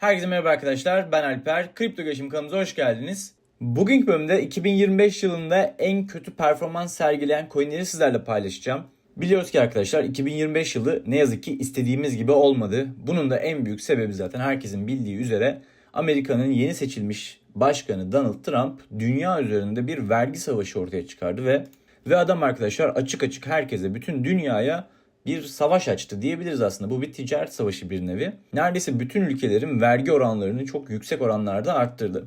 Herkese merhaba arkadaşlar. Ben Alper. Kripto Geçim kanalımıza hoş geldiniz. Bugünkü bölümde 2025 yılında en kötü performans sergileyen coinleri sizlerle paylaşacağım. Biliyoruz ki arkadaşlar 2025 yılı ne yazık ki istediğimiz gibi olmadı. Bunun da en büyük sebebi zaten herkesin bildiği üzere Amerika'nın yeni seçilmiş başkanı Donald Trump dünya üzerinde bir vergi savaşı ortaya çıkardı ve ve adam arkadaşlar açık açık herkese bütün dünyaya bir savaş açtı diyebiliriz aslında. Bu bir ticaret savaşı bir nevi. Neredeyse bütün ülkelerin vergi oranlarını çok yüksek oranlarda arttırdı.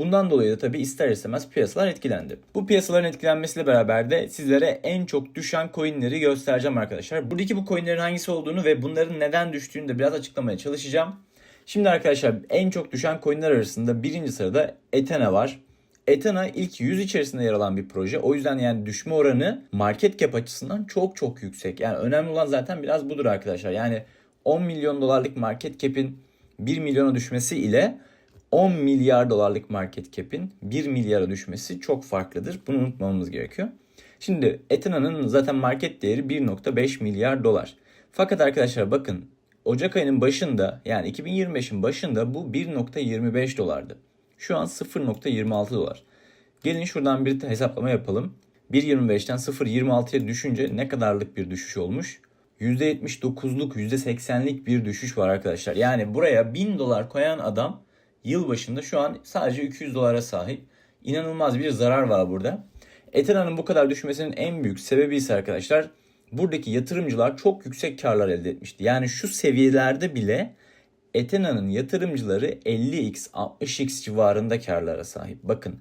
Bundan dolayı da tabii ister istemez piyasalar etkilendi. Bu piyasaların etkilenmesiyle beraber de sizlere en çok düşen coinleri göstereceğim arkadaşlar. Buradaki bu coinlerin hangisi olduğunu ve bunların neden düştüğünü de biraz açıklamaya çalışacağım. Şimdi arkadaşlar en çok düşen coinler arasında birinci sırada Ethena var. Ethena ilk 100 içerisinde yer alan bir proje. O yüzden yani düşme oranı market cap açısından çok çok yüksek. Yani önemli olan zaten biraz budur arkadaşlar. Yani 10 milyon dolarlık market cap'in 1 milyona düşmesi ile 10 milyar dolarlık market cap'in 1 milyara düşmesi çok farklıdır. Bunu unutmamamız gerekiyor. Şimdi Ethena'nın zaten market değeri 1.5 milyar dolar. Fakat arkadaşlar bakın Ocak ayının başında yani 2025'in başında bu 1.25 dolardı. Şu an 0.26 dolar. Gelin şuradan bir hesaplama yapalım. 1.25'ten 0.26'ya düşünce ne kadarlık bir düşüş olmuş? %79'luk %80'lik bir düşüş var arkadaşlar. Yani buraya 1000 dolar koyan adam yıl başında şu an sadece 200 dolara sahip. İnanılmaz bir zarar var burada. Ethera'nın bu kadar düşmesinin en büyük sebebi ise arkadaşlar buradaki yatırımcılar çok yüksek karlar elde etmişti. Yani şu seviyelerde bile Ethena'nın yatırımcıları 50x 60x civarında karlara sahip. Bakın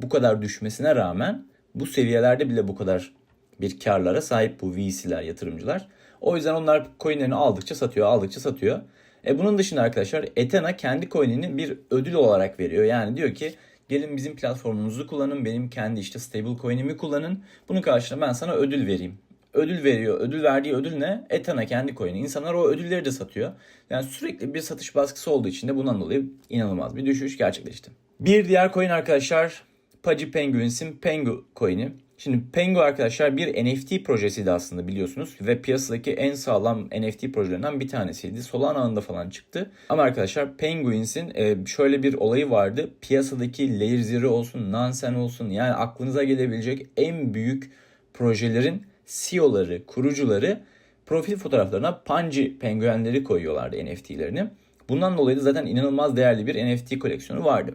bu kadar düşmesine rağmen bu seviyelerde bile bu kadar bir karlara sahip bu VC'ler yatırımcılar. O yüzden onlar coinlerini aldıkça satıyor, aldıkça satıyor. E bunun dışında arkadaşlar Ethena kendi coin'ini bir ödül olarak veriyor. Yani diyor ki gelin bizim platformumuzu kullanın, benim kendi işte stable coin'imi kullanın. Bunun karşılığında ben sana ödül vereyim. Ödül veriyor. Ödül verdiği ödül ne? Ethena kendi coin'i. İnsanlar o ödülleri de satıyor. Yani sürekli bir satış baskısı olduğu için de bundan dolayı inanılmaz bir düşüş gerçekleşti. Bir diğer coin arkadaşlar Pudgy Penguins'in Pengu coin'i. Şimdi Pengu arkadaşlar bir NFT projesiydi aslında biliyorsunuz ve piyasadaki en sağlam NFT projelerinden bir tanesiydi. Solana ağında falan çıktı. Ama arkadaşlar Penguins'in e, şöyle bir olayı vardı. Piyasadaki Layer Zero olsun, Nansen olsun yani aklınıza gelebilecek en büyük projelerin CEO'ları, kurucuları profil fotoğraflarına Panji penguenleri koyuyorlardı NFT'lerini. Bundan dolayı da zaten inanılmaz değerli bir NFT koleksiyonu vardı.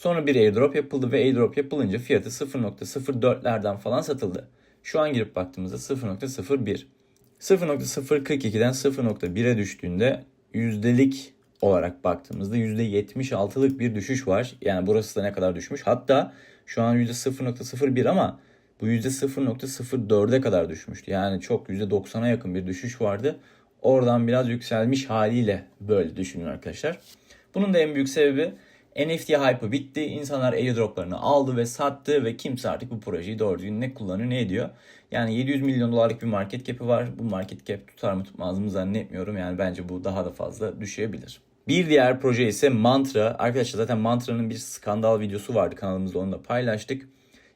Sonra bir airdrop yapıldı ve airdrop yapılınca fiyatı 0.04'lerden falan satıldı. Şu an girip baktığımızda 0.01. 0.042'den 0.1'e düştüğünde yüzdelik olarak baktığımızda %76'lık bir düşüş var. Yani burası da ne kadar düşmüş. Hatta şu an %0.01 ama bu %0.04'e kadar düşmüştü. Yani çok %90'a yakın bir düşüş vardı. Oradan biraz yükselmiş haliyle böyle düşünün arkadaşlar. Bunun da en büyük sebebi NFT hype'ı bitti. İnsanlar airdroplarını aldı ve sattı ve kimse artık bu projeyi doğru düzgün ne kullanıyor ne ediyor. Yani 700 milyon dolarlık bir market cap'i var. Bu market cap tutar mı tutmaz mı zannetmiyorum. Yani bence bu daha da fazla düşebilir. Bir diğer proje ise Mantra. Arkadaşlar zaten Mantra'nın bir skandal videosu vardı kanalımızda onu da paylaştık.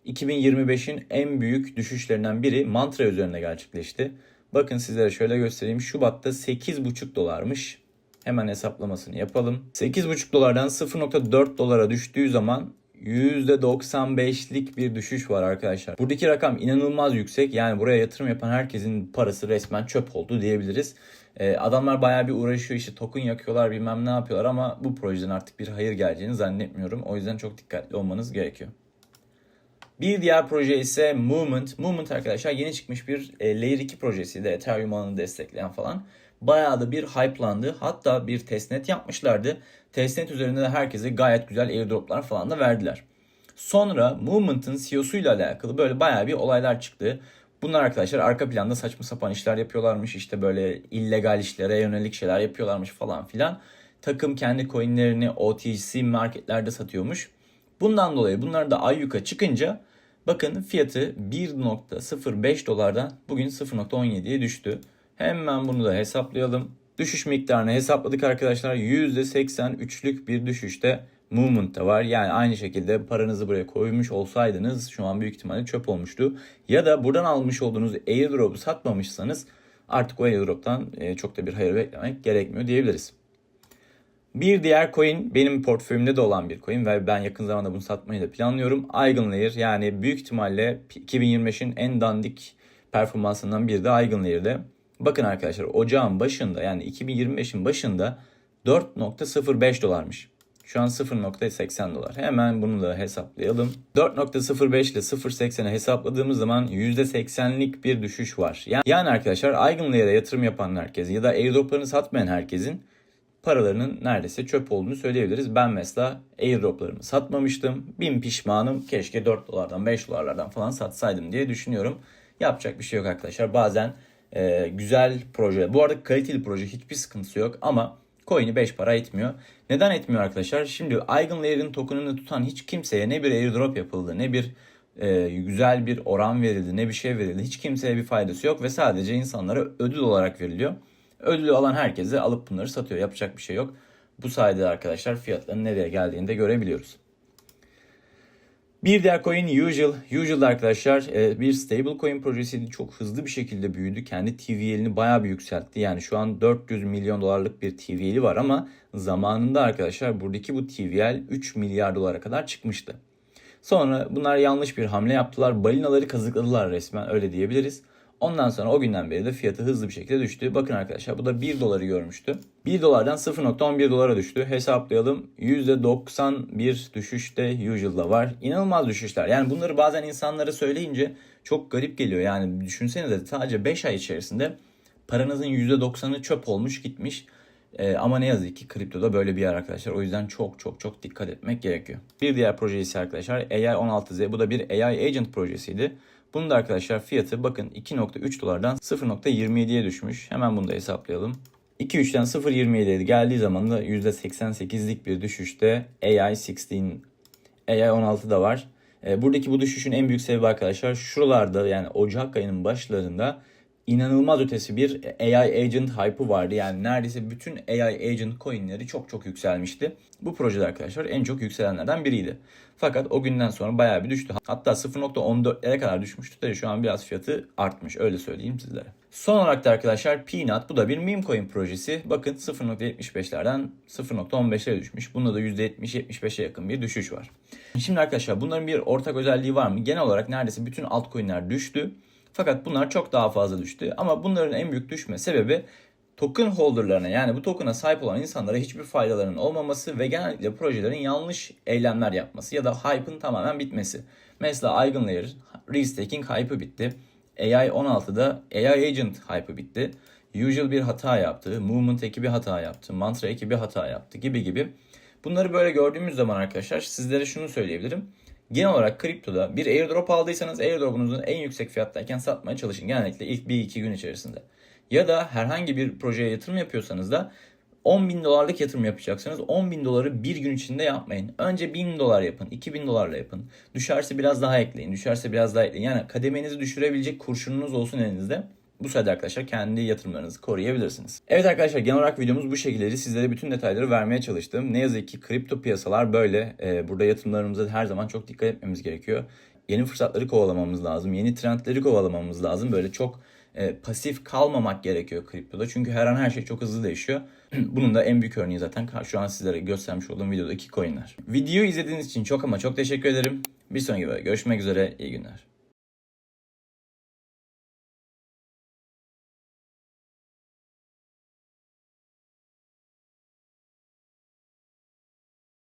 2025'in en büyük düşüşlerinden biri Mantra üzerine gerçekleşti. Bakın sizlere şöyle göstereyim. Şubat'ta 8,5 dolarmış. Hemen hesaplamasını yapalım. 8,5 dolardan 0.4 dolara düştüğü zaman %95'lik bir düşüş var arkadaşlar. Buradaki rakam inanılmaz yüksek. Yani buraya yatırım yapan herkesin parası resmen çöp oldu diyebiliriz. Ee, adamlar bayağı bir uğraşıyor işte token yakıyorlar bilmem ne yapıyorlar ama bu projeden artık bir hayır geleceğini zannetmiyorum. O yüzden çok dikkatli olmanız gerekiyor. Bir diğer proje ise Movement. Movement arkadaşlar yeni çıkmış bir e, Layer 2 projesiydi. Ethereum ağını destekleyen falan. Bayağı da bir hype'landı. Hatta bir testnet yapmışlardı. Testnet üzerinde de herkese gayet güzel airdroplar falan da verdiler. Sonra Movement'ın CEO'suyla alakalı böyle bayağı bir olaylar çıktı. Bunlar arkadaşlar arka planda saçma sapan işler yapıyorlarmış. İşte böyle illegal işlere yönelik şeyler yapıyorlarmış falan filan. Takım kendi coinlerini OTC marketlerde satıyormuş. Bundan dolayı bunlar da ayyuka çıkınca bakın fiyatı 1.05 dolardan bugün 0.17'ye düştü. Hemen bunu da hesaplayalım. Düşüş miktarını hesapladık arkadaşlar. %83'lük bir düşüşte movement da var. Yani aynı şekilde paranızı buraya koymuş olsaydınız şu an büyük ihtimalle çöp olmuştu. Ya da buradan almış olduğunuz airdrop'u satmamışsanız artık o airdrop'tan e, çok da bir hayır beklemek gerekmiyor diyebiliriz. Bir diğer coin benim portföyümde de olan bir coin ve ben yakın zamanda bunu satmayı da planlıyorum. Eigenlayer yani büyük ihtimalle 2025'in en dandik performansından biri de Eigenlayer'de. Bakın arkadaşlar ocağın başında yani 2025'in başında 4.05 dolarmış. Şu an 0.80 dolar. Hemen bunu da hesaplayalım. 4.05 ile 0.80'e hesapladığımız zaman %80'lik bir düşüş var. Yani, arkadaşlar Eigenlayer'e yatırım yapan herkes ya da airdroplarını satmayan herkesin paralarının neredeyse çöp olduğunu söyleyebiliriz. Ben mesela airdroplarımı satmamıştım. Bin pişmanım. Keşke 4 dolardan 5 dolarlardan falan satsaydım diye düşünüyorum. Yapacak bir şey yok arkadaşlar. Bazen e, güzel proje. Bu arada kaliteli proje hiçbir sıkıntısı yok ama coin'i 5 para etmiyor. Neden etmiyor arkadaşlar? Şimdi Eigenlayer'in token'ını tutan hiç kimseye ne bir airdrop yapıldı ne bir e, güzel bir oran verildi ne bir şey verildi. Hiç kimseye bir faydası yok ve sadece insanlara ödül olarak veriliyor. Ödülü alan herkese alıp bunları satıyor. Yapacak bir şey yok. Bu sayede arkadaşlar fiyatların nereye geldiğini de görebiliyoruz. Bir diğer coin Usual. Usual da arkadaşlar e, bir stable coin projesiydi. Çok hızlı bir şekilde büyüdü. Kendi TVL'ini bayağı bir yükseltti. Yani şu an 400 milyon dolarlık bir TVL'i var ama zamanında arkadaşlar buradaki bu TVL 3 milyar dolara kadar çıkmıştı. Sonra bunlar yanlış bir hamle yaptılar. Balinaları kazıkladılar resmen öyle diyebiliriz. Ondan sonra o günden beri de fiyatı hızlı bir şekilde düştü. Bakın arkadaşlar bu da 1 doları görmüştü. 1 dolardan 0.11 dolara düştü. Hesaplayalım. %91 düşüşte Usual'da var. İnanılmaz düşüşler. Yani bunları bazen insanlara söyleyince çok garip geliyor. Yani düşünsenize sadece 5 ay içerisinde paranızın %90'ı çöp olmuş gitmiş. Ee, ama ne yazık ki kriptoda böyle bir yer arkadaşlar. O yüzden çok çok çok dikkat etmek gerekiyor. Bir diğer proje ise arkadaşlar AI16Z. Bu da bir AI Agent projesiydi. Bunun da arkadaşlar fiyatı bakın 2.3 dolardan 0.27'ye düşmüş. Hemen bunu da hesaplayalım. 2.3'ten 0.27'ye geldiği zaman da %88'lik bir düşüşte AI16 AI16 da var. E, Buradaki bu düşüşün en büyük sebebi arkadaşlar şuralarda yani Ocak ayının başlarında inanılmaz ötesi bir AI Agent hype'ı vardı. Yani neredeyse bütün AI Agent coinleri çok çok yükselmişti. Bu projede arkadaşlar en çok yükselenlerden biriydi. Fakat o günden sonra bayağı bir düştü. Hatta 0.14'lere kadar düşmüştü de şu an biraz fiyatı artmış öyle söyleyeyim sizlere. Son olarak da arkadaşlar Peanut bu da bir meme coin projesi. Bakın 0.75'lerden 0.15'lere düşmüş. Bunda da %70-75'e yakın bir düşüş var. Şimdi arkadaşlar bunların bir ortak özelliği var mı? Genel olarak neredeyse bütün altcoin'ler düştü. Fakat bunlar çok daha fazla düştü. Ama bunların en büyük düşme sebebi token holderlarına yani bu token'a sahip olan insanlara hiçbir faydalarının olmaması ve genellikle projelerin yanlış eylemler yapması ya da hype'ın tamamen bitmesi. Mesela Eigenlayer restaking hype'ı bitti. AI 16'da AI Agent hype'ı bitti. Usual bir hata yaptı. Movement ekibi hata yaptı. Mantra ekibi hata yaptı gibi gibi. Bunları böyle gördüğümüz zaman arkadaşlar sizlere şunu söyleyebilirim. Genel olarak kriptoda bir airdrop aldıysanız airdropunuzun en yüksek fiyattayken satmaya çalışın. Genellikle ilk 1-2 gün içerisinde. Ya da herhangi bir projeye yatırım yapıyorsanız da 10 bin dolarlık yatırım yapacaksanız 10 bin doları bir gün içinde yapmayın. Önce 1000 dolar yapın, 2000 dolarla yapın. Düşerse biraz daha ekleyin, düşerse biraz daha ekleyin. Yani kademenizi düşürebilecek kurşununuz olsun elinizde. Bu sayede arkadaşlar kendi yatırımlarınızı koruyabilirsiniz. Evet arkadaşlar genel olarak videomuz bu şekildeydi. Sizlere bütün detayları vermeye çalıştım. Ne yazık ki kripto piyasalar böyle. Ee, burada yatırımlarımıza her zaman çok dikkat etmemiz gerekiyor. Yeni fırsatları kovalamamız lazım. Yeni trendleri kovalamamız lazım. Böyle çok e, pasif kalmamak gerekiyor kriptoda. Çünkü her an her şey çok hızlı değişiyor. Bunun da en büyük örneği zaten şu an sizlere göstermiş olduğum videodaki coinler. Videoyu izlediğiniz için çok ama çok teşekkür ederim. Bir sonraki videoda görüşmek üzere. İyi günler.